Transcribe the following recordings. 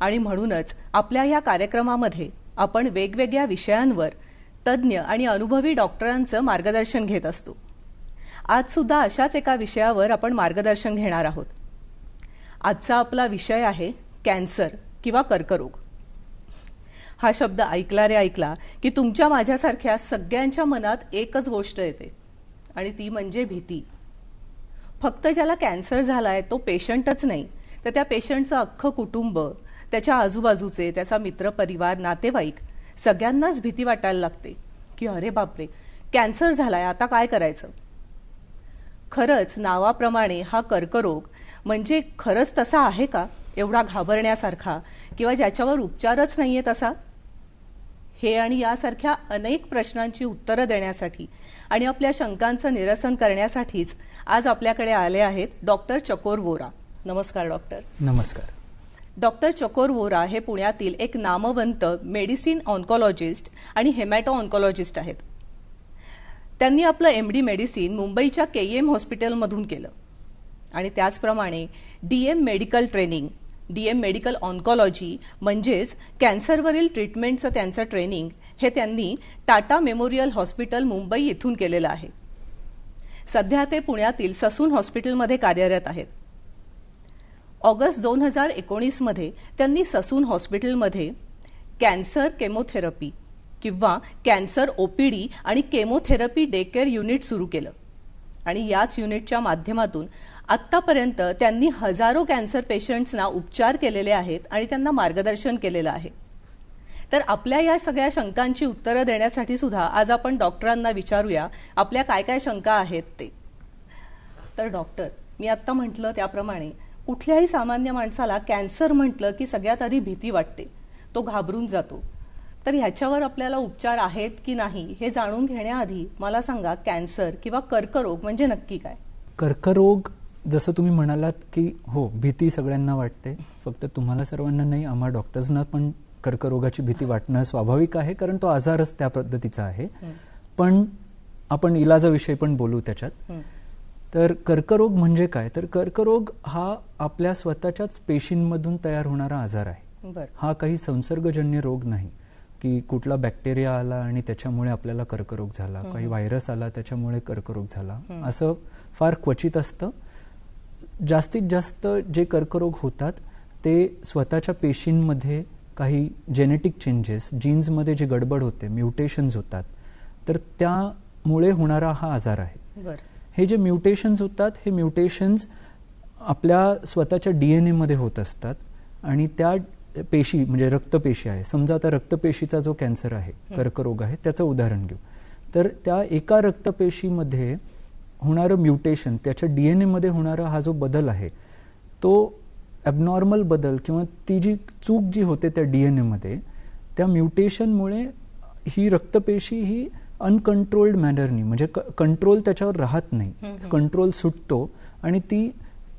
आणि म्हणूनच आपल्या या कार्यक्रमामध्ये आपण वेगवेगळ्या विषयांवर तज्ज्ञ आणि अनुभवी डॉक्टरांचं मार्गदर्शन घेत असतो. आज सुद्धा अशाच एका विषयावर आपण मार्गदर्शन घेणार आहोत. आजचा आपला विषय आहे कॅन्सर किंवा कर्करोग. हा शब्द ऐकला रे ऐकला की तुमच्या माझ्यासारख्या सगळ्यांच्या मनात एकच गोष्ट येते आणि ती म्हणजे भीती. फक्त ज्याला कॅन्सर झालाय तो पेशंटच नाही तर त्या पेशंटचं अख्खं कुटुंब त्याच्या आजूबाजूचे त्याचा मित्र परिवार नातेवाईक सगळ्यांनाच भीती वाटायला लागते की अरे बापरे कॅन्सर झालाय आता काय करायचं? खरंच नावाप्रमाणे हा कर्करोग म्हणजे खरंच तसा आहे का? एवढा घाबरण्यासारखा किंवा ज्याच्यावर उपचारच नाहीये तसा? हे आणि यासारख्या अनेक प्रश्नांची उत्तरं देण्यासाठी आणि आपल्या शंकांचं निरसन करण्यासाठीच आज आपल्याकडे आले आहेत डॉक्टर चकोर वोरा. नमस्कार डॉक्टर. नमस्कार. डॉक्टर चकोर वोरा हे पुण्यातील एक नामवंत मेडिसिन ऑन्कॉलॉजिस्ट आणि हेमॅटो ऑन्कॉलॉजिस्ट आहेत. त्यांनी आपलं एम डी मेडिसिन मुंबईच्या के एम हॉस्पिटलमधून केलं. आणि त्याचप्रमाणे D M medical training D M medical oncology म्हणजेच कॅन्सरवरील ट्रीटमेंटचं त्यांचं ट्रेनिंग हे त्यांनी टाटा मेमोरियल हॉस्पिटल मुंबई येथून केलेलं आहे. सध्या ते पुण्यातील ससून हॉस्पिटलमध्ये कार्यरत आहेत. ऑगस्ट दोन हजार एकोणीसमध्ये त्यांनी ससून हॉस्पिटलमध्ये कॅन्सर केमोथेरपी किंवा कॅन्सर ओपीडी आणि केमोथेरपी डे केअर युनिट सुरू केलं. आणि याच युनिटच्या माध्यमातून आत्तापर्यंत त्यांनी हजारो कॅन्सर पेशंट्सना उपचार केलेले आहेत आणि त्यांना मार्गदर्शन केलेलं आहे. तर आपल्या या सगळ्या शंकांची उत्तरं देण्यासाठी सुद्धा आज आपण डॉक्टरांना विचारूया आपल्या काय काय शंका आहेत ते. तर डॉक्टर मी आत्ता म्हटलं त्याप्रमाणे कुठल्याही सामान्य माणसाला कॅन्सर म्हटलं की सगळ्यात आधी भीती वाटते. तो घाबरून जातो. तर ह्याच्यावर आपल्याला उपचार आहेत की नाही हे जाणून घेण्याआधी मला सांगा कॅन्सर किंवा कर्करोग म्हणजे नक्की काय? कर्करोग जसं तुम्ही म्हणालात की हो भीती सगळ्यांना वाटते. फक्त तुम्हाला सर्वांना नाही आम्हा डॉक्टर्सना पण कर्करोगाची भीती वाटणं स्वाभाविक आहे कारण तो आजारच त्या पद्धतीचा आहे. पण आपण इलाजाविषयी पण बोलू त्याच्यात. तर कर्करोग म्हणजे काय? तर कर्करोग हा आपल्या स्वतःच्याच पेशींमधून तयार होणारा आजार आहे. हा काही संसर्गजन्य रोग नाही की कुठला बॅक्टेरिया आला आणि त्याच्यामुळे आपल्याला कर्करोग झाला काही व्हायरस आला त्याच्यामुळे कर्करोग झाला. असं फार क्वचित असतं. जास्तीत जास्त जे कर्करोग होतात ते स्वतःच्या पेशींमध्ये काही जेनेटिक चेंजेस जीन्समध्ये जे गडबड होते म्युटेशन्स होतात तर त्यामुळे होणारा हा आजार आहे. बर. हे जे म्युटेशन्स होतात हे म्युटेशन्स आपल्या स्वतःच्या डी एन एमध्ये होत असतात आणि त्या पेशी म्हणजे रक्तपेशी आहे. समजा आता रक्तपेशीचा जो कॅन्सर आहे कर्करोग आहे त्याचं उदाहरण घेऊ. तर त्या एका रक्तपेशीमध्ये होणारं म्युटेशन त्याच्या डी एन एमध्ये होणारा हा जो बदल आहे तो ॲबनॉर्मल बदल किंवा ती जी चूक जी होते त्या डी एन एमध्ये त्या म्युटेशनमुळे ही रक्तपेशी ही अनकंट्रोल्ड मॅनरनी म्हणजे कंट्रोल त्याच्यावर राहत नाही. कंट्रोल सुटतो आणि ती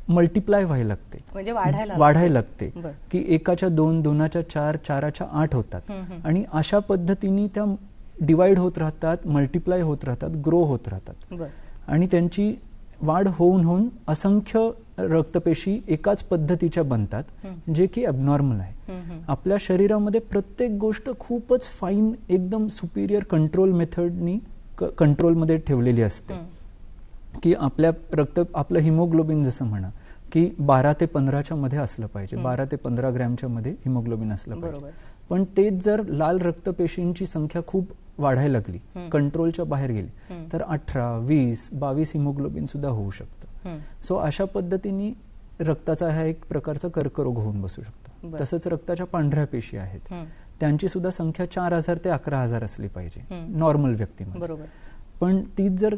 मल्टिप्लाय व्हायला लागते. म्हणजे वाढायला लागते. की एकाच्या दोन दोनाच्या चार चाराच्या आठ होतात. आणि अशा पद्धतीने त्या डिवाइड होत राहतात मल्टिप्लाय होत राहतात ग्रो होत राहतात. आणि त्यांची वाढ होऊन होऊन असंख्य रक्तपेशी एकाच पद्धतीच्या बनतात जे की अबनॉर्मल आहे. आपल्या शरीरामध्ये प्रत्येक गोष्ट खूपच फाईन एकदम सुपिरियर कंट्रोल मेथडनी कंट्रोलमध्ये ठेवलेली असते. की आपल्या रक्त आपलं हिमोग्लोबिन जसं म्हणा की बारा ते पंधराच्या मध्ये असलं पाहिजे. बारा ते पंधरा ग्रॅमच्या मध्ये हिमोग्लोबिन असलं पाहिजे. पण तेच जर लाल रक्तपेशींची संख्या खूप वाढायला लागली. कंट्रोलच्या बाहेर गेली. तर अठरा वीस बावीस हिमोग्लोबिन सुद्धा होऊ शकतं. सो अशा पद्धतीने रक्ताचा हा एक प्रकारचा कर्करोग होऊन बसू शकतो. तसंच रक्ताच्या पांढऱ्या पेशी आहेत. त्यांची सुद्धा संख्या चार हजार ते अकरा हजार असली पाहिजे. नॉर्मल व्यक्तीमध्ये. बरोबर. पण तीच जर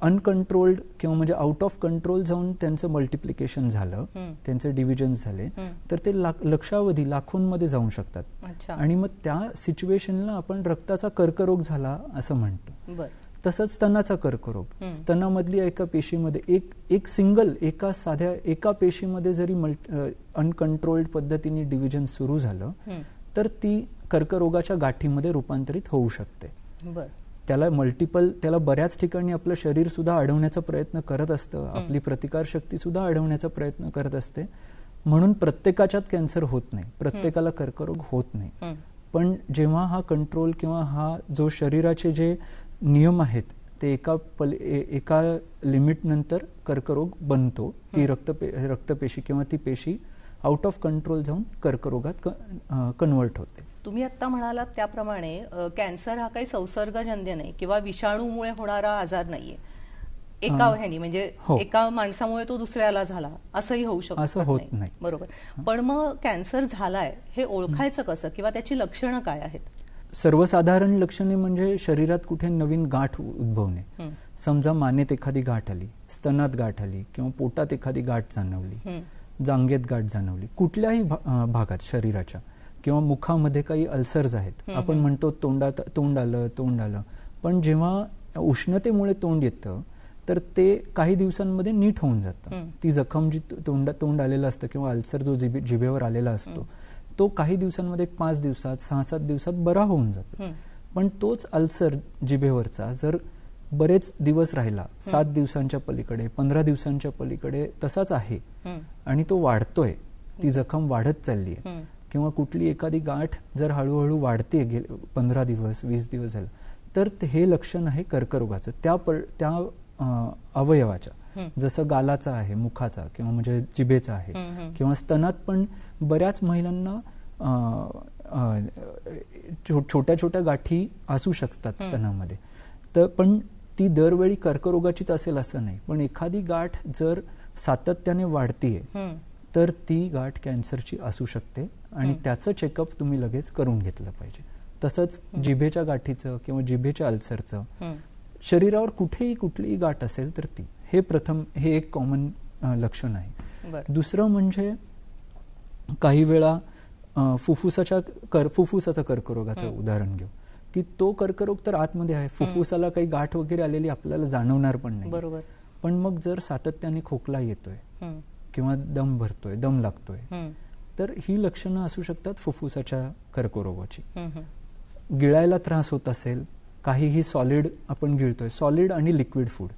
अनकंट्रोल्ड किंवा म्हणजे आउट ऑफ कंट्रोल जाऊन त्यांचं मल्टिप्लिकेशन झालं त्यांचे डिव्हिजन झाले तर ते लक्षावधी लाखोंमध्ये जाऊ शकतात. अच्छा. आणि मग त्या सिच्युएशनला आपण रक्ताचा कर्करोग झाला असं म्हणतो. बर. तसंच स्तनाचा कर्करोग. स्तनामधली एका पेशीमध्ये एक एक सिंगल एका साध्या एका पेशीमध्ये जरी अनकंट्रोल्ड पद्धतीने डिव्हिजन सुरू झालं तर ती कर्करोगाच्या गाठीमध्ये रूपांतरित होऊ शकते. त्याला मल्टिपल त्याला बऱ्याच ठिकाणी आपलं शरीर सुद्धा अडवण्याचा प्रयत्न करत असतं. आपली प्रतिकारशक्ती सुद्धा अडवण्याचा प्रयत्न करत असते. म्हणून प्रत्येकाच्यात कॅन्सर होत नाही. प्रत्येकाला कर्करोग होत नाही. पण जेव्हा हा कंट्रोल किंवा हा जो शरीराचे जे नियम आहेत ते एका पल ए- एका लिमिट नंतर कर्करोग बनतो. ती रक्तपे रक्तपेशी किंवा ती पेशी आउट ऑफ कंट्रोल जाऊन कर्करोगात कन्वर्ट होते. तुम्ही आता म्हणालात त्याप्रमाणे कॅन्सर हा काही संसर्गजन्य नाही किंवा विषाणूमुळे होणारा आजार नाहीये एका ह्यानी म्हणजे हो. एका माणसामुळे तो दुसऱ्याला झाला असंही होऊ शकत असं होत नाही. बरोबर पण मग कॅन्सर झालाय हे ओळखायचं कसं किंवा त्याची लक्षणं काय आहेत सर्वसाधारण लक्षणे म्हणजे शरीरात कुठे नवीन गाठ उद्भवणे. समजा मानेत एखादी गाठ आली स्तनात गाठ आली किंवा पोटात एखादी गाठ जाणवली. जांगेत गाठ जाणवली कुठल्याही भागात शरीराच्या किंवा मुखामध्ये काही अल्सर्स आहेत आपण. म्हणतो तोंडात तोंड आलं तोंड आलं पण जेव्हा उष्णतेमुळे तोंड येतं तर ते काही दिवसांमध्ये नीट होऊन जातं. ती जखम जी तोंड तोंड आलेलं असतं किंवा अल्सर जो जिभेवर आलेला असतो तो काही दिवसांमध्ये एक पाच दिवसात सहा सात दिवसात बरा होऊन जातो. पण तोच अल्सर जिभेवरचा जर बरेच दिवस राहिला सात दिवसांच्या पलीकडे पंधरा दिवसांच्या पलीकडे तसाच आहे. आणि तो वाढतोय ती जखम वाढत चालली आहे. किंवा कुठली एखादी गाठ जर हळूहळू वाढते गे पंधरा दिवस वीस दिवस झालं तर हे लक्षण आहे कर्करोगाचं त्या पर त्या अवयवाच्या. जसं गालाचा आहे मुखाचा किंवा म्हणजे जिभेचा आहे. किंवा स्तनात पण बऱ्याच महिलांना छोट्या छोट्या गाठी असू शकतात. स्तनामध्ये तर पण ती दरवेळी कर्करोगाचीच असेल असं नाही पण एखादी गाठ जर सातत्याने वाढतीये. तर ती गाठ कॅन्सरची असू शकते आणि. त्याचं चेकअप तुम्ही लगेच करून घेतलं पाहिजे तसंच जिभेच्या गाठीचं किंवा जिभेच्या अल्सरचं. शरीरावर कुठेही कुठलीही गाठ असेल तर ती हे प्रथम हे एक कॉमन लक्षण आहे दुसरं म्हणजे काही वेळा फुफ्फुसाच्या कर फुफ्फुसाचा कर्करोगाचं. उदाहरण घेऊ की तो कर्करोग तर आतमध्ये आहे फुफ्फुसाला काही गाठ वगैरे आलेली आपल्याला जाणवणार पण नाही बरोबर पण मग जर सातत्याने खोकला येतोय हं. किंवा दम भरतोय दम लागतोय. तर ही लक्षणं असू शकतात फुफ्फुसाच्या कर्करोगाची. गिळायला त्रास होत असेल काहीही सॉलिड आपण गिळतोय सॉलिड आणि लिक्विड फूड.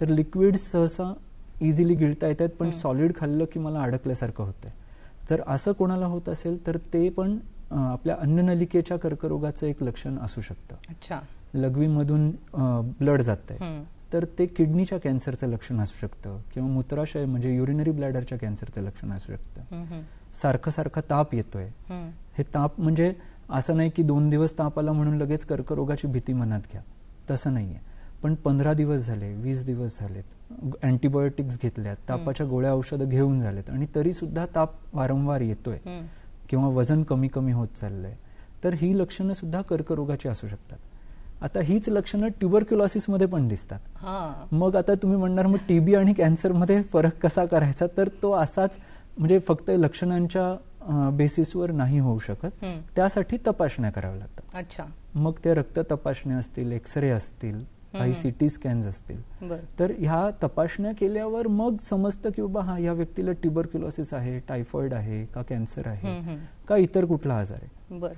तर लिक्विड सहसा इझिली गिळता येतात पण. सॉलिड खाल्लं की मला अडकल्यासारखं होतंय जर असं कोणाला होत असेल तर ते पण आपल्या अन्ननलिकेच्या कर्करोगाचं एक लक्षण असू शकतं अच्छा लघवीमधून ब्लड जात आहे. तर ते किडनीच्या कॅन्सरचं लक्षण असू शकतं किंवा मूत्राशय म्हणजे युरिनरी ब्लॅडरच्या कॅन्सरचं लक्षण असू शकतं. सारखं सारखा ताप येतोय. हं. ताप म्हणजे असं नाही की दोन दिवस ताप आला म्हणून लगेच कर्करोगाची भीती मनात घ्या. तसं नाहीये. पण पंधरा दिवस झाले वीस दिवस झालेत अँटीबायोटिक्स घेतल्यात तापाच्या गोळ्या औषधं घेऊन झालेत आणि तरी सुद्धा ताप वारंवार येतोय हं. किंवा वजन कमी कमी होत चाललंय तर ही लक्षणं सुद्धा कर्करोगाची असू शकतात. आता हीच लक्षणं ट्युबरक्युलॉसिसमध्ये पण दिसतात. मग आता तुम्ही म्हणणार मग टीबी आणि कॅन्सरमध्ये फरक कसा करायचा? तर तो असाच म्हणजे फक्त लक्षणांच्या बेसिसवर नाही होऊ शकत. त्यासाठी तपासण्या कराव्या लागतात अच्छा मग ते रक्त तपासण्या असतील एक्सरे असतील काही. सिटी स्कॅन्स असतील तर ह्या तपासण्या केल्यावर मग समजतं की बाबा हा या व्यक्तीला ट्युबरक्युलोसिस आहे टायफॉइड आहे का कॅन्सर आहे. का इतर कुठला आजार आहे बरं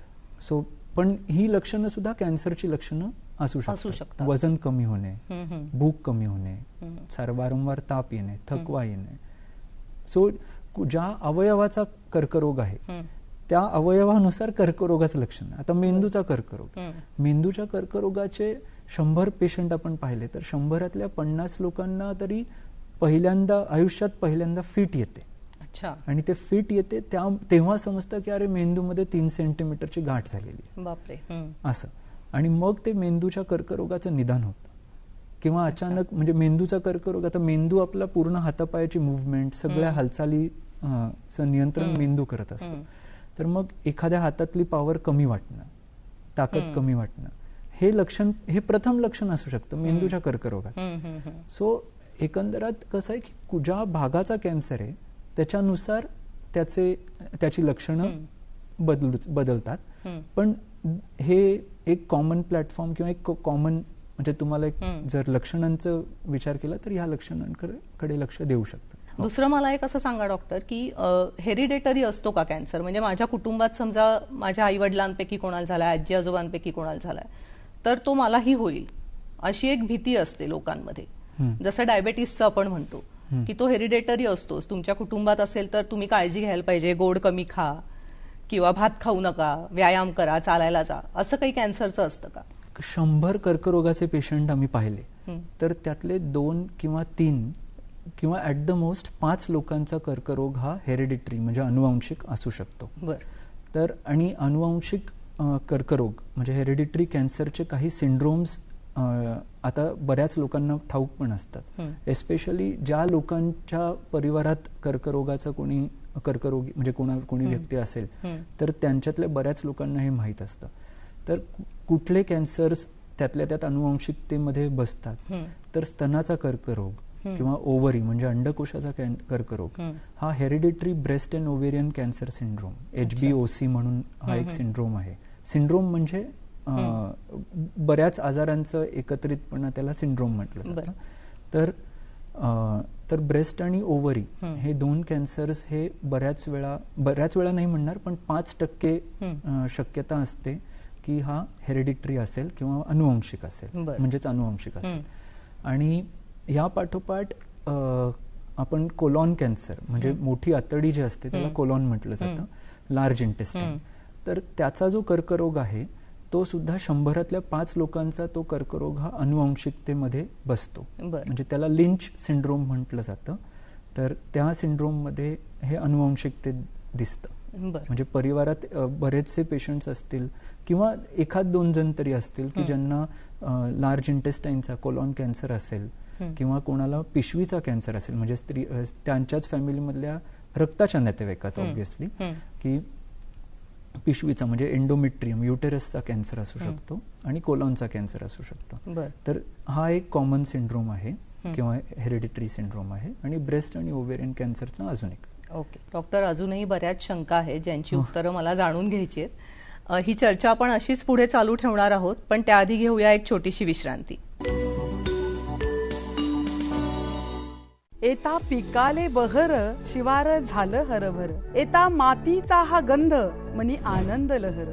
सो पण ही लक्षणं सुद्धा कॅन्सरची लक्षणं असू शकतात. वजन कमी होणे. भूक कमी होणे. सार वारंवार ताप येणे थकवा येणे सो ज्या अवयवाचा कर्करोग आहे. त्या अवयवानुसार कर्करोगाचं लक्षण आहे. आता मेंदूचा कर्करोग. मेंदूच्या कर्करोगाचे शंभर पेशंट आपण पाहिले तर शंभरातल्या पन्नास लोकांना तरी पहिल्यांदा आयुष्यात पहिल्यांदा फिट येते अच्छा आणि ते फिट येते त्या तेव्हा समजतं की अरे मेंदूमध्ये तीन सेंटीमीटरची गाठ झालेली बापरे. असं आणि मग ते मेंदूच्या कर्करोगाचं निदान होतं किंवा अचानक म्हणजे मेंदूचा कर्करोग आता मेंदू आपला पूर्ण हातापायाची मुवमेंट सगळ्या. हालचाली नियंत्रण. मेंदू करत असतो. तर मग एखाद्या हातातली पॉवर कमी वाटणं ताकद. कमी वाटणं हे लक्षण हे प्रथम लक्षण असू शकतं मेंदूच्या कर्करोगाचं. सो एकंदरात कसं आहे की ज्या भागाचा कॅन्सर आहे त्याच्यानुसार त्याचे त्याची लक्षणं. बदलू बदलतात. पण हे एक कॉमन प्लॅटफॉर्म किंवा एक कॉमन म्हणजे तुम्हाला एक. जर लक्षणांचा विचार केला तर ह्या लक्षणांकडे लक्ष देऊ शकतं. हो. दुसरं मला एक असं सांगा डॉक्टर की हेरिडेटरी असतो का कॅन्सर? म्हणजे माझ्या कुटुंबात समजा माझ्या आई वडिलांपैकी कोणाला झालाय आजी आजोबांपैकी कोणाला झालाय तर तो मलाही होईल. अशी एक भीती असते लोकांमध्ये. जसं डायबेटीसचं आपण म्हणतो की तो हेरिडेटरी असतोच. तुमच्या कुटुंबात असेल तर तुम्ही काळजी घ्यायला पाहिजे गोड कमी खा किंवा भात खाऊ नका व्यायाम करा चालायला जा. असं काही कॅन्सरचं असतं का? शंभर कर्करोगाचे पेशंट आम्ही पाहिले. तर त्यातले दोन किंवा तीन किंवा ॲट द मोस्ट पाच लोकांचा कर्करोग हा हेरिडिटरी म्हणजे अनुवांशिक असू शकतो बर तर आणि अनुवांशिक कर्करोग म्हणजे हेरिडिटरी कॅन्सरचे काही सिंड्रोम्स आता बऱ्याच लोकांना ठाऊक पण असतात. एस्पेशली ज्या लोकांच्या परिवारात कर्करोगाचं कोणी कर्करोगी म्हणजे कोणा कोणी व्यक्ती असेल. तर त्यांच्यातल्या बऱ्याच लोकांना हे माहीत असतं तर कुठले कॅन्सर्स त्यातल्या त्यात अनुवांशिकतेमध्ये बसतात. तर स्तनाचा कर्करोग. किंवा ओव्हरी म्हणजे अंडकोशाचा कर्करोग हं. Hereditary breast and ovarian cancer syndrome H B O C म्हणून हा एक. सिंड्रोम आहे सिंड्रोम म्हणजे बऱ्याच आजारांचं एकत्रितपणा त्याला सिंड्रोम म्हटलं जातं तर तर ब्रेस्ट आणि ओव्हरी हं. दोन कॅन्सर्स हे बऱ्याच वेळा बऱ्याच वेळा नाही म्हणणार पण पाच टक्के शक्यता असते की हा हेरिडिटरी असेल किंवा अनुवंशिक असेल. म्हणजेच अनुवंशिक असेल. आणि या पाठोपाठ आपण कोलॉन कॅन्सर म्हणजे मोठी आतडी जी असते त्याला. कोलॉन म्हटलं जातं लार्ज इंटेस्टाईन. तर त्याचा जो कर्करोग आहे तो सुद्धा शंभरातल्या पाच लोकांचा तो कर्करोग हा अनुवंशिकतेमध्ये बसतो. म्हणजे त्याला लिंच सिंड्रोम म्हटलं जातं तर त्या सिंड्रोममध्ये हे अनुवंशिकते दिसतं म्हणजे परिवारात बरेचसे पेशंट्स असतील किंवा एखाद दोन जण तरी असतील की. ज्यांना लार्ज इंटेस्टाईनचा कोलॉन कॅन्सर असेल. किंवा कोणाला पिशवीचा कॅन्सर असेल म्हणजे स्त्री त्यांच्याच फॅमिलीमधल्या रक्ताच्या नातेवाईकात. ऑब्व्हियसली. की पिशवीचा म्हणजे एंडोमेट्रियम युटेरसचा कॅन्सर असू. शकतो आणि कोलॉनचा कॅन्सर असू शकतो तर हा एक कॉमन सिंड्रोम आहे. किंवा हेरिडिटरी सिंड्रोम आहे आणि ब्रेस्ट आणि ओव्हेरियन कॅन्सरचा अजून एक ओके. डॉक्टर अजूनही बऱ्याच शंका आहेत ज्यांची हो. उत्तरं मला जाणून घ्यायची आहेत. ही चर्चा आपण अशीच पुढे चालू ठेवणार आहोत पण त्याआधी घेऊया एक छोटीशी विश्रांती. एता पिकाले बहर शिवार झालं हरभर. एता मातीचा हा गंध मनी आनंद लहर.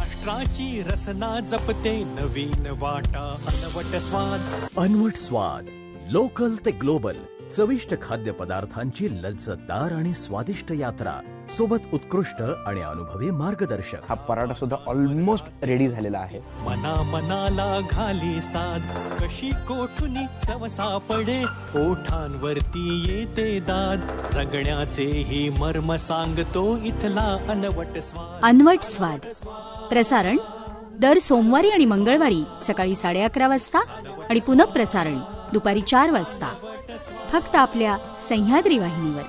महाराष्ट्राची रसना जपते नवीन वाटा. अनवट स्वाद. अनवट स्वाद. लोकल ते ग्लोबल चविष्ट खाद्य पदार्थांची लज्जतदार आणि स्वादिष्ट यात्रा. सोबत उत्कृष्ट आणि अनुभवी मार्गदर्शक. हा पराठा सुद्धा ऑलमोस्ट रेडी झालेला आहे. मना मनाला घाली साध. कशी कोठुनी चव सापडे? ओठांवरती येते दाद. जगण्याचे ही मर्म सांगतो इथला अनवट स्वाद. अनवट स्वाद. प्रसारण दर सोमवारी आणि मंगळवारी सकाळी साडे अकरा वाजता आणि पुनःप्रसारण दुपारी चार वाजता. फक्त आपल्या सह्याद्री वाहिनीवर.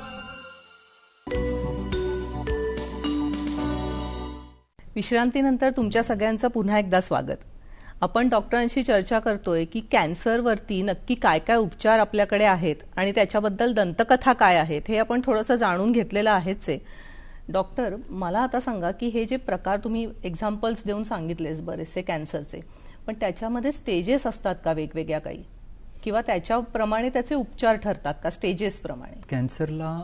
विश्रांतीनंतर तुमच्या सगळ्यांचं पुन्हा एकदा स्वागत. आपण डॉक्टरांशी चर्चा करतोय की कॅन्सरवरती नक्की काय काय उपचार आपल्याकडे आहेत आणि त्याच्याबद्दल दंतकथा काय आहेत हे आपण थोडंसं जाणून घेतलेलं आहेच आहे. डॉक्टर मला आता सांगा की हे जे प्रकार तुम्ही एक्झाम्पल्स देऊन सांगितलेस बरेचसे कॅन्सरचे पण त्याच्यामध्ये स्टेजेस असतात का वेगवेगळ्या काही? किंवा त्याच्याप्रमाणे त्याचे उपचार ठरतात का? स्टेजेस प्रमाणे. कॅन्सरला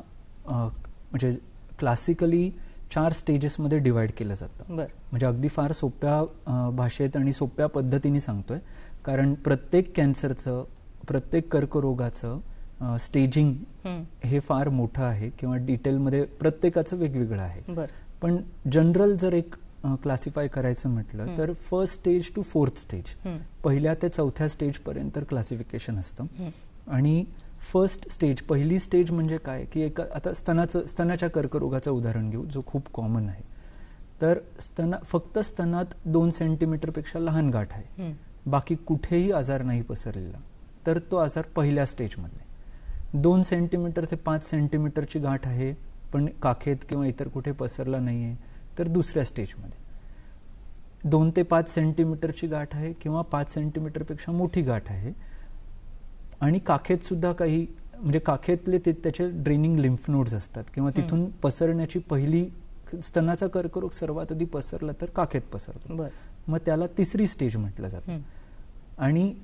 म्हणजे क्लासिकली चार स्टेजेसमध्ये डिवाइड केलं जातं. बर. म्हणजे अगदी फार सोप्या भाषेत आणि सोप्या पद्धतीने सांगतोय. कारण प्रत्येक कॅन्सरचं प्रत्येक कर्करोगाचं स्टेजिंग हं. हे फार मोठं आहे किंवा डिटेलमध्ये प्रत्येकाचं वेगवेगळं आहे. बर. पण जनरल जर एक क्लासिफाय करायचं म्हटलं तर first stage to fourth stage. पहिल्या ते चौथ्या स्टेजपर्यंत क्लासिफिकेशन असतं. आणि फर्स्ट स्टेज पहिली स्टेज म्हणजे काय? की एका आता स्तनाचं स्तनाच्या कर्करोगाचं उदाहरण घेऊ जो खूप कॉमन आहे. तर स्तना फक्त स्तनात दोन सेंटीमीटरपेक्षा लहान गाठ आहे. बाकी कुठेही आजार नाही पसरलेला. तर तो आजार पहिल्या स्टेजमधले दोन सेंटीमीटर ते पाच सेंटीमीटरची गाठ आहे पण काखेत किंवा इतर कुठे पसरला नाही आहे तर दुसऱ्या स्टेजमध्ये. दोन ते पाच सेंटीमीटरची गाठ आहे किंवा पाच सेंटीमीटरपेक्षा मोठी गाठ आहे. आणि काखेत सुद्धा काही म्हणजे काखेतले ते त्याचे ड्रेनिंग लिम्फ नोड्स असतात किंवा तिथून पसरण्याची पहिली स्तनाचा कर्करोग सर्वात आधी पसरला तर काखेत पसरतो. बर. मग त्याला तिसरी स्टेज म्हटलं जातं. आणि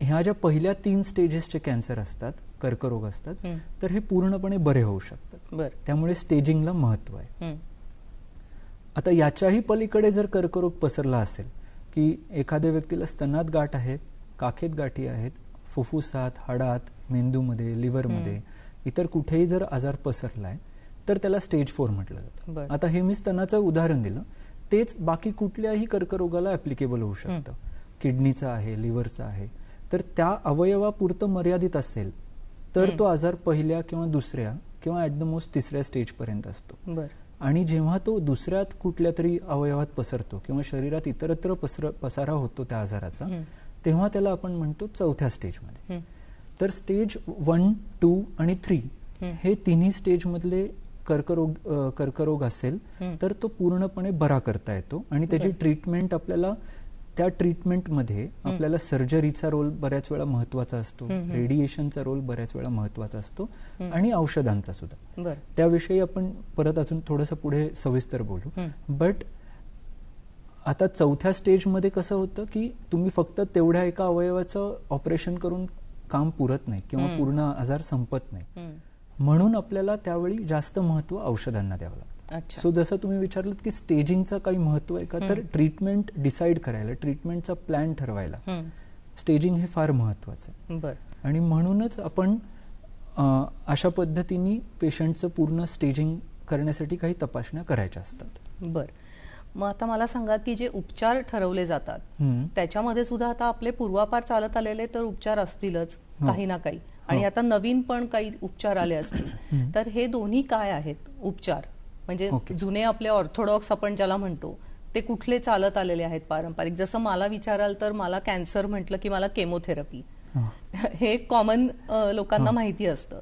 ह्या ज्या पहिल्या तीन स्टेजेसचे कॅन्सर असतात कर्करोग असतात. तर हे पूर्णपणे बरे होऊ शकतात. बर. त्यामुळे स्टेजिंगला महत्त्व आहे. आता याच्याही पलीकडे जर कर्करोग पसरला असेल की एखाद्या व्यक्तीला स्तनात गाठ आहेत काखेत गाठी आहेत फुफ्फुसात हाडात मेंदूमध्ये लिव्हरमध्ये इतर कुठेही जर आजार पसरलाय तर त्याला स्टेज फोर म्हटलं. जातं. आता हे मी स्तनाचं उदाहरण दिलं तेच बाकी कुठल्याही कर्करोगाला ऍप्लिकेबल होऊ शकतं. किडनीचा आहे लिव्हरचा आहे. तर त्या अवयवापुरतं मर्यादित असेल तर तो आजार पहिल्या किंवा दुसऱ्या किंवा ऍट द मोस्ट तिसऱ्या स्टेजपर्यंत असतो. आणि जेव्हा तो दुसऱ्यात कुठल्या तरी अवयवात पसरतो किंवा शरीरात इतरत्र पसर पसारा होतो त्या आजाराचा. तेव्हा त्याला आपण म्हणतो चौथ्या स्टेजमध्ये. तर स्टेज वन टू आणि थ्री हं. तिन्ही स्टेजमधले कर्करोग कर्करोग असेल. तर तो पूर्णपणे बरा करता येतो आणि त्याची ट्रीटमेंट आपल्याला त्या ट्रीटमेंटमध्ये आपल्याला सर्जरीचा रोल बऱ्याच वेळा महत्त्वाचा असतो. रेडिएशनचा रोल बऱ्याच वेळा महत्त्वाचा असतो आणि औषधांचा सुद्धा त्याविषयी आपण परत अजून थोडंसं पुढे सविस्तर बोलू. बट आता चौथ्या स्टेजमध्ये कसं होतं की तुम्ही फक्त तेवढ्या एका अवयवाचं ऑपरेशन करून काम पुरत नाही किंवा. पूर्ण आजार संपत नाही. म्हणून आपल्याला त्यावेळी जास्त महत्त्व औषधांना द्यावं लागतं सो जसं तुम्ही विचारलं की स्टेजिंगचं काही महत्त्व आहे का तर ट्रीटमेंट डिसाईड करायला ट्रीटमेंटचा प्लॅन ठरवायला हं. स्टेजिंग हे फार महत्वाचं आहे. बर. आणि म्हणूनच आपण अशा पद्धतीने पेशंटचं पूर्ण स्टेजिंग करण्यासाठी काही तपासण्या करायच्या असतात. बर. मग आता मला सांगा की जे उपचार ठरवले जातात. त्याच्यामध्ये सुद्धा आता आपले पूर्वापार चालत आलेले तर उपचार असतीलच हो. काही ना काही. आणि आता नवीन पण काही उपचार आले असतील. तर हे दोन्ही काय आहेत उपचार? म्हणजे. जुने आपले ऑर्थोडॉक्स आपण ज्याला म्हणतो ते कुठले चालत आलेले आहेत पारंपरिक जसं मला विचाराल तर मला कॅन्सर म्हटलं की मला केमोथेरपी हा. कॉमन लोकांना. माहिती असतं.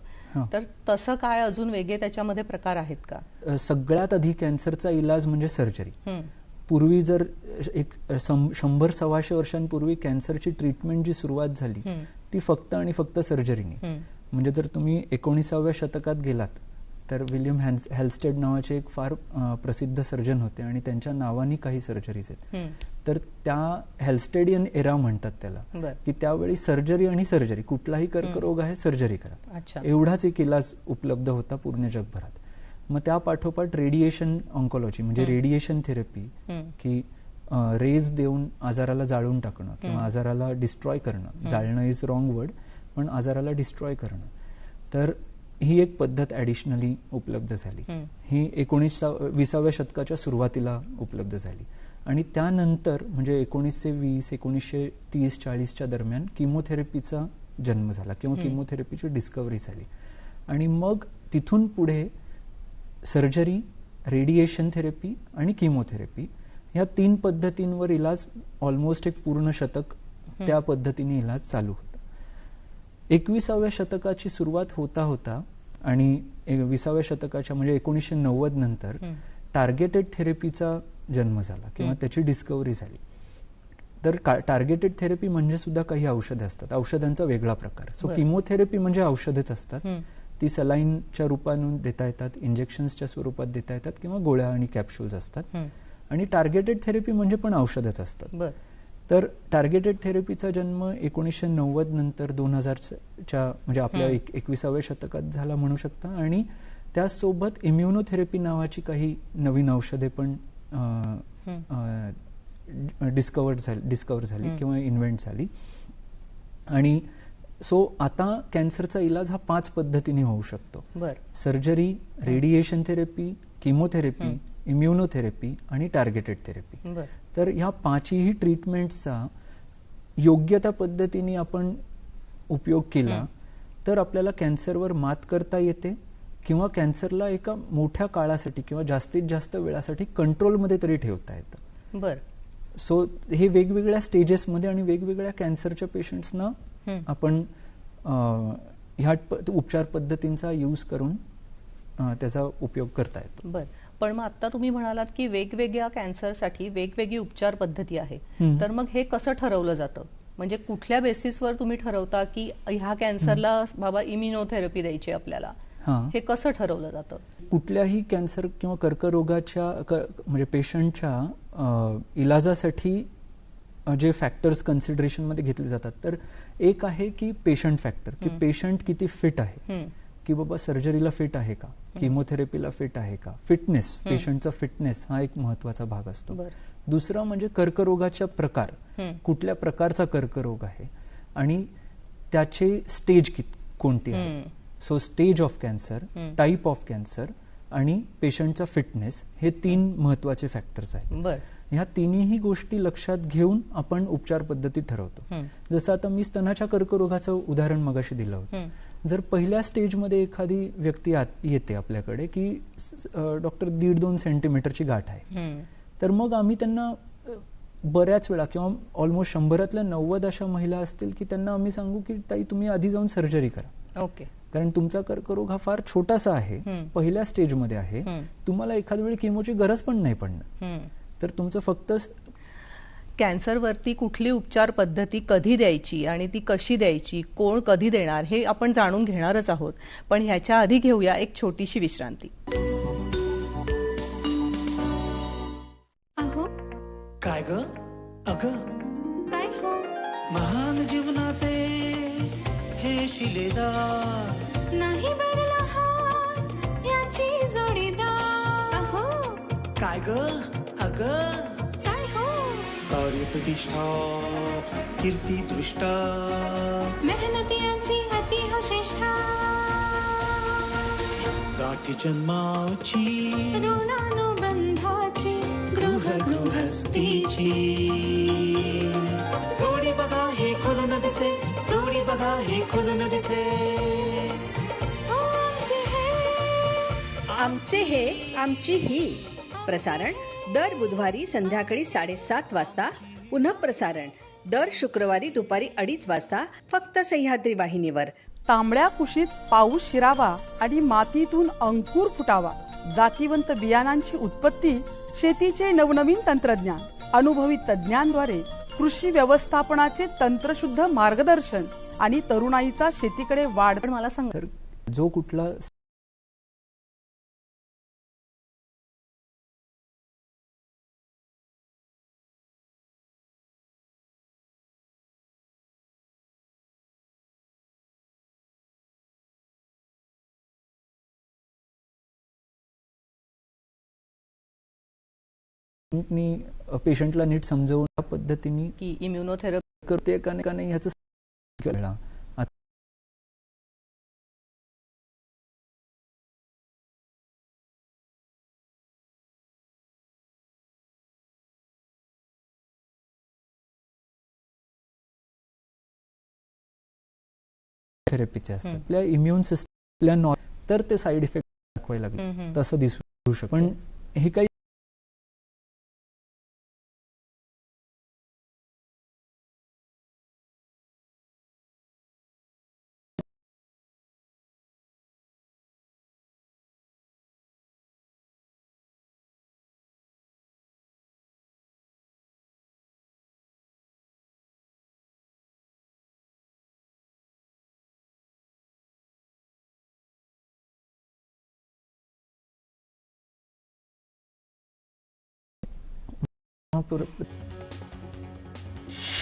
तर तसं काय अजून वेगळे त्याच्यामध्ये प्रकार आहेत का सगळ्यात आधी कॅन्सरचा इलाज म्हणजे सर्जरी. पूर्वी जर एक शंभर सव्वाशे वर्षांपूर्वी कॅन्सरची ट्रीटमेंट जी सुरुवात झाली. ती फक्त आणि फक्त सर्जरीने. म्हणजे जर तुम्ही एकोणीसाव्या शतकात गेलात तर विल्यम हॅन्स हेल्स्टेड नावाचे एक फार प्रसिद्ध सर्जन होते आणि त्यांच्या नावानी काही सर्जरीज आहेत. तर त्या हेल्स्टेडियन एरा म्हणतात त्याला की त्यावेळी सर्जरी आणि सर्जरी कुठलाही कर्करोग आहे सर्जरी करा. अच्छा. एवढाच एक इलाज उपलब्ध होता पूर्ण जगभरात. मग त्या पाठोपाठ रेडिएशन ऑन्कॉलॉजी म्हणजे रेडिएशन थेरपी. की रेज देऊन आजाराला जाळून टाकणं किंवा आजाराला डिस्ट्रॉय करणं. जाळणं इज रॉंग वर्ड पण आजाराला डिस्ट्रॉय करणं. तर ही एक पद्धत ॲडिशनली उपलब्ध झाली. हं. एकोणीसा विसाव्या शतकाच्या सुरुवातीला उपलब्ध झाली. आणि त्यानंतर म्हणजे एकोणीसशे वीस एकोणीसशे तीस चाळीसच्या दरम्यान किमोथेरपीचा जन्म झाला किंवा किमोथेरपीची डिस्कवरी झाली. आणि मग तिथून पुढे सर्जरी रेडिएशन थेरपी आणि किमोथेरपी ह्या तीन पद्धतींवर इलाज ऑलमोस्ट एक पूर्ण शतक त्या पद्धतीने इलाज चालू होता. एकविसाव्या शतकाची सुरुवात होता होता आणि विसाव्या शतकाच्या म्हणजे एकोणीसशे नव्वद नंतर. टार्गेटेड थेरपीचा जन्म झाला किंवा त्याची डिस्कवरी झाली तर टार्गेटेड थेरपी म्हणजे सुद्धा काही औषधं असतात औषधांचा वेगळा प्रकार सो. किमोथेरपी म्हणजे औषधच असतात. ती सलाईनच्या रूपानं देता येतात इंजेक्शन्सच्या स्वरूपात देता येतात किंवा गोळ्या आणि कॅप्सूल्स असतात. आणि टार्गेटेड थेरपी म्हणजे पण औषधच असतात बर तर टार्गेटेड थेरपीचा जन्म एकोणीसशे नव्वद नंतर दोन हजारच्या म्हणजे आपल्या. एक एकविसाव्या शतकात झाला म्हणू शकता. आणि त्यासोबत इम्युनोथेरपी नावाची काही नवीन औषधे पण डिस्कवर्ड झाली डिस्कवर झाली. किंवा इन्व्हेंट झाली. आणि सो आता कॅन्सरचा इलाज हा पाच पद्धतीने होऊ शकतो. बर. Surgery radiation therapy chemotherapy immunotherapy आणि टार्गेटेड थेरपी बर. तर ह्या पाचही ट्रीटमेंट्सचा योग्य त्या पद्धतीने आपण उपयोग केला तर आपल्याला कॅन्सरवर मात करता येते किंवा कॅन्सरला एका मोठ्या काळासाठी किंवा जास्तीत जास्त वेळासाठी कंट्रोलमध्ये तरी ठेवता येतं. बर. सो हे वेगवेगळ्या स्टेजेसमध्ये आणि वेगवेगळ्या कॅन्सरच्या पेशंट्सना. आपण ह्या उपचार पद्धतींचा यूज करून त्याचा उपयोग करता येतो. बर. पण मग आता तुम्ही म्हणालात की वेगवेगळ्या कॅन्सरसाठी वेगवेगळी उपचार पद्धती आहे. तर मग हे कसं ठरवलं जातं? म्हणजे कुठल्या बेसिसवर तुम्ही ठरवता की ह्या कॅन्सरला बाबा इम्युनोथेरपी द्यायची आपल्याला? हां. हे कसं ठरवलं जातं? कुठल्याही कॅन्सर किंवा कर्करोगाच्या म्हणजे पेशंटच्या इलाजासाठी जे फॅक्टर्स कन्सिडरेशनमध्ये घेतले जातात. तर एक आहे की पेशंट फॅक्टर की पेशंट किती फिट आहे. की बाबा सर्जरीला फिट आहे का? किमोथेरपीला फिट आहे का? फिटनेस पेशंटचा फिटनेस हा एक महत्त्वाचा भाग असतो. दुसरा म्हणजे कर्करोगाचा प्रकार. कुठल्या प्रकारचा कर्करोग आहे? आणि त्याचे स्टेज कोणती आहे. So stage of cancer type of cancer आणि पेशंटचा फिटनेस हे तीन महत्त्वाचे फॅक्टर्स आहेत. ह्या तिन्ही गोष्टी लक्षात घेऊन आपण उपचार पद्धती ठरवतो. जसं आता मी स्तनाच्या कर्करोगाचं उदाहरण मगाशी दिलं होतं. जर पहिल्या स्टेजमध्ये एखादी व्यक्ती आत येते आपल्याकडे की डॉक्टर दीड दोन सेंटीमीटरची गाठ आहे. तर मग आम्ही त्यांना बऱ्याच वेळा किंवा ऑलमोस्ट शंभरातल्या नव्वद अशा महिला असतील की त्यांना आम्ही सांगू की ताई तुम्ही आधी जाऊन सर्जरी करा ओके कारण तुमचा कर्करोग हा फार छोटासा आहे. पहिल्या स्टेजमध्ये आहे. तुम्हाला एखाद वेळी किमोची गरज पण नाही पडणार. तर तुमचं फक्त कॅन्सरवरती कुठली उपचार पद्धती कधी द्यायची आणि ती कशी द्यायची कोण कधी देणार हे आपण जाणून घेणारच आहोत. पण ह्याच्या आधी घेऊया एक छोटीशी विश्रांती. अहो. काय ग? अग. काय हो? महान जीवनाचे हे शिलेदार. नाही बनला हात याची जोडीदार. अहो. काय ग? अग. कार्य प्रतिष्ठा कीर्ती दृष्टा मेहनती यांची अति हो श्रेष्ठा गाठी जन्माची ऋणानुबंधाची गृह गृहस्थीची। जोडी बघा हे खुलून दिसे जोडी बघा हे खुलून दिसे हो आमचे हे आमचे हे आमची ही प्रसारण दर बुधवारी संध्याकाळी साडेसात वाजता पुन्हा प्रसारण. दर शुक्रवारी दुपारी अडीच वाजता फक्त सह्याद्री वाहिनीवर. तांबड्या कुशीत पाऊस शिरावा आणि मातीतून अंकुर फुटावा. जातीवंत बियाणांची उत्पत्ती शेतीचे नवनवीन तंत्रज्ञान. अनुभवी तज्ज्ञांद्वारे कृषी व्यवस्थापनाचे तंत्रशुद्ध मार्गदर्शन आणि तरुणाईचा शेतीकडे वाढ. पण मला सांग. जो कुठला पेशंटला नीट समजवून त्या पद्धतीने की इम्युनोथेरपी करते का नाही का नाही ह्याचं कळलं. आता थेरपीचे असतात. आपल्या इम्युन सिस्टम तर ते साईड इफेक्ट दाखवायला. लागले. तसं दिसू शकतं. पण हे काही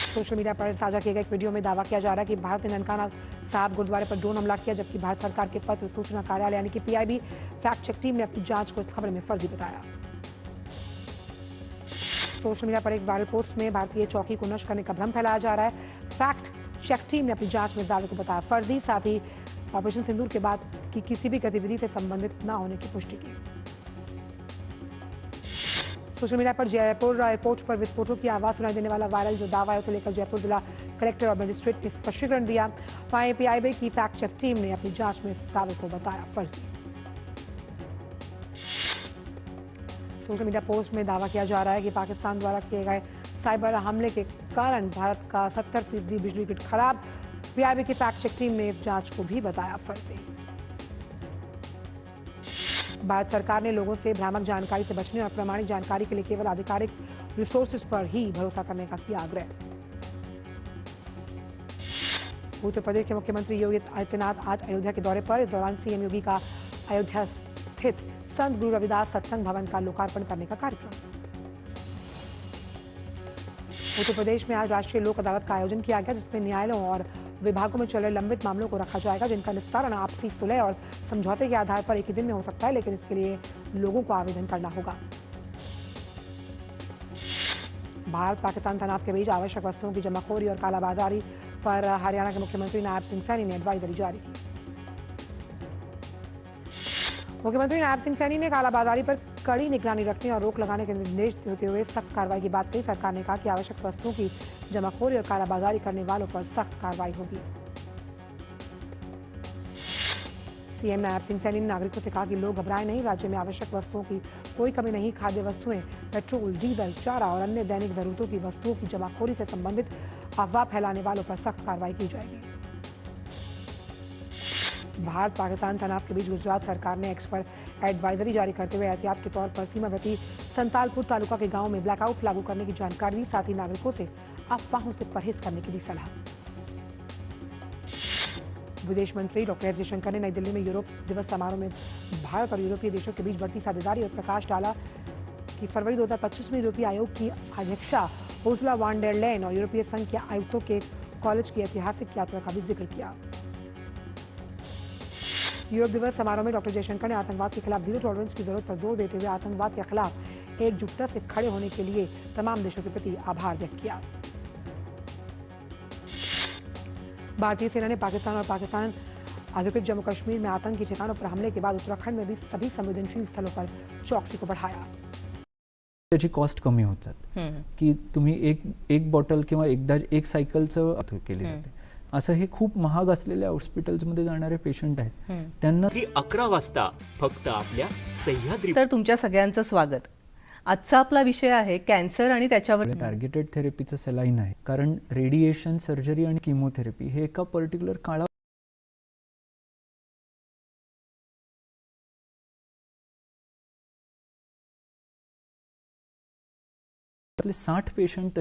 सोशल मीडिया पर साझा किए गए एक वीडियो में दावा किया जा रहा है कि भारत ने ननकाना साहब गुरुद्वारे पर ड्रोन हमला किया, जबकि भारत सरकार के पत्र सूचना कार्यालय यानी कि पीआईबी फैक्ट चेक टीम ने अपनी जाँच को इस खबर में फर्जी बताया। सोशल मीडिया पर एक वायरल पोस्ट में भारतीय चौकी को नष्ट करने का भ्रम फैलाया जा रहा है। फैक्ट चेक टीम ने अपनी जाँच में दावे को बताया फर्जी, साथ ही ऑपरेशन सिंदूर के बाद की किसी भी गतिविधि से संबंधित न होने की पुष्टि की। सोशल मीडिया पर जयपुर एयरपोर्ट पर विस्फोटों की आवाज़ सुनाई देने वाला वायरल जो दावा है, उसे लेकर जयपुर जिला कलेक्टर और मजिस्ट्रेट ने स्पष्टीकरण दिया। वहीं पीआईबी की फैक्ट चेक टीम ने अपनी जाँच में इस दावे को बताया फर्जी। सोशल मीडिया पोस्ट में दावा किया जा रहा है कि पाकिस्तान द्वारा किए गए साइबर हमले के कारण भारत का सत्तर फ़ीसदी बिजली ग्रिड खराब। पीआईबी की फैक्ट चेक टीम ने इस जाँच को भी बताया फर्जी। भारत सरकार ने लोगों से भ्रामक जानकारी से बचने और प्रमाणिक जानकारी के लिए केवल आधिकारिक रिसोर्सेज पर ही भरोसा करने का किया आग्रह। उत्तर प्रदेश के मुख्यमंत्री योगी आदित्यनाथ आज अयोध्या के दौरे पर। इस दौरान सीएम योगी का अयोध्या स्थित संत गुरु रविदास सत्संग भवन का लोकार्पण करने का कार्यक्रम। उत्तर प्रदेश में आज राष्ट्रीय लोक अदालत का आयोजन किया गया, जिसमें न्यायालयों और विभागों में चल लंबित मामलों को रखा जाएगा, जिनका निस्तारण आपसी सुलह और समझौते के आधार पर एक ही दिन में हो सकता है, लेकिन इसके लिए लोगों को आवेदन करना होगा। भारत पाकिस्तान तनाव के बीच आवश्यक वस्तुओं की जमाखोरी और कालाबाजारी पर हरियाणा के मुख्यमंत्री नायब सिंह सैनी ने एडवाइजरी जारी की। मुख्यमंत्री नायब सिंह सैनी ने कालाबाजारी पर कड़ी निगरानी रखने और रोक लगाने के निर्देश देते हुए सख्त कार्रवाई की बात कही। सरकार ने कहा कि आवश्यक वस्तुओं की जमाखोरी और कालाबाजारी करने वालों पर सख्त कार्रवाई होगी। सीएम नायब सिंह सैनी ने नागरिकों से कहा कि लोग घबराए नहीं। राज्य में आवश्यक वस्तुओं की कोई कमी नहीं। खाद्य वस्तुएँ, पेट्रोल, डीजल, चारा और अन्य दैनिक जरूरतों की वस्तुओं की जमाखोरी से संबंधित अफवाह फैलाने वालों पर सख्त कार्रवाई की जाएगी। भारत पाकिस्तान तनाव के बीच गुजरात सरकार ने एक्सपर्ट एडवाइजरी जारी करते हुए एहतियात के तौर पर सीमावर्ती संतालपुर तालुका के गाँव में ब्लैकआउट लागू करने की जानकारी दी। साथ ही नागरिकों से अफवाहों से परहेज करने की दी सलाह। विदेश मंत्री डॉक्टर एस जयशंकर ने नई दिल्ली में यूरोप दिवस समारोह में भारत और यूरोपीय देशों के बीच बढ़ती साझेदारी और प्रकाश डाला कि फरवरी 2025 में यूरोपीय आयोग की अध्यक्षा उर्सुला वान डेर लेन और यूरोपीय संघ के आयुक्तों के कॉलेज की ऐतिहासिक यात्रा का भी ज़िक्र किया। यूरोप दिवस समारोह में डॉक्टर जयशंकर ने आतंकवाद के खिलाफ ज़ीरो टॉलरेंस की ज़रूरत पर ज़ोर देते हुए आतंकवाद के खिलाफ एकजुटता से खड़े होने के लिए तमाम देशों के प्रति आभार व्यक्त किया। भारतीय सेना ने पाकिस्तान और पाकिस्तान अधिकृत जम्मू कश्मीर में आतंकी ठिकानों पर हमले के बाद उत्तराखंड में भी सभी संवेदनशील स्थलों पर चौकसी को बढ़ाया। त्याची कॉस्ट कमी होत जाते। की तुम्ही एक एक बॉटल किंवा एकदा एक सायकलचं केली जाते. असं हे खूप महाग असलेल्या हॉस्पिटल्समध्ये जाणारे पेशंट आहेत. त्यांना अकरा वाजता फक्त आपल्या सह्याद्री तर तुमच्या सगळ्यांचं स्वागत. आजचा आपला विषय आहे कॅन्सर आणि त्याच्यावर टार्गेटेड थेरपीचं सलाईन आहे. कारण रेडिएशन सर्जरी आणि किमोथेरपी हे एका पर्टिक्युलर काळा साठ पेशंट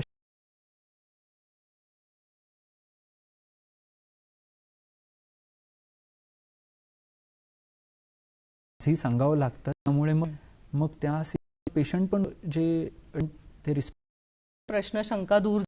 ही सांगावं लागतं. त्यामुळे मग मग त्या पेशंट पण जे ते रिस्प प्रश्न शंका दूर